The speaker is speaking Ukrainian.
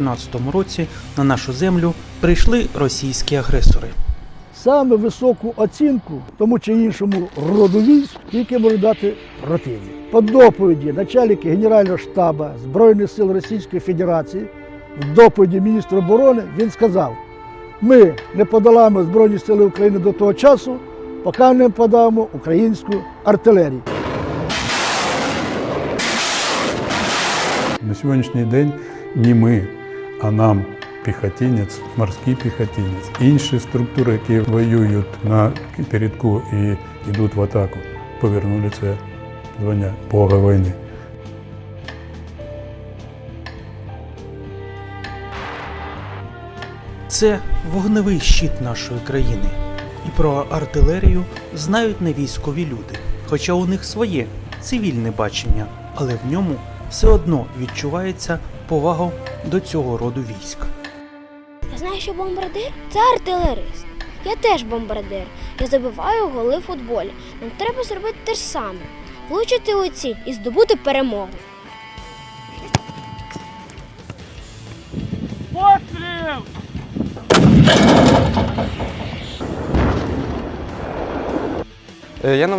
2014 році на нашу землю прийшли російські агресори. Саме високу оцінку тому чи іншому роду військ тільки може дати противник. По доповіді начальника Генерального штабу Збройних сил Російської Федерації, в доповіді міністра оборони він сказав: ми не подолаємо Збройні Сили України до того часу, поки не подамо українську артилерію. На сьогоднішній день не ми, а нам піхотинець, морський піхотинець, інші структури, які воюють на передку і йдуть в атаку, повернули це звання Бога війни. Це вогневий щит нашої країни. І про артилерію знають не військові люди, хоча у них своє цивільне бачення, але в ньому все одно відчувається повага до цього роду військ. Я знаю, що бомбардир це артилерист. Я теж бомбардир. Я забиваю голи в футболі. Нам треба зробити те ж саме: влучити у ціль і здобути перемогу. Е, Я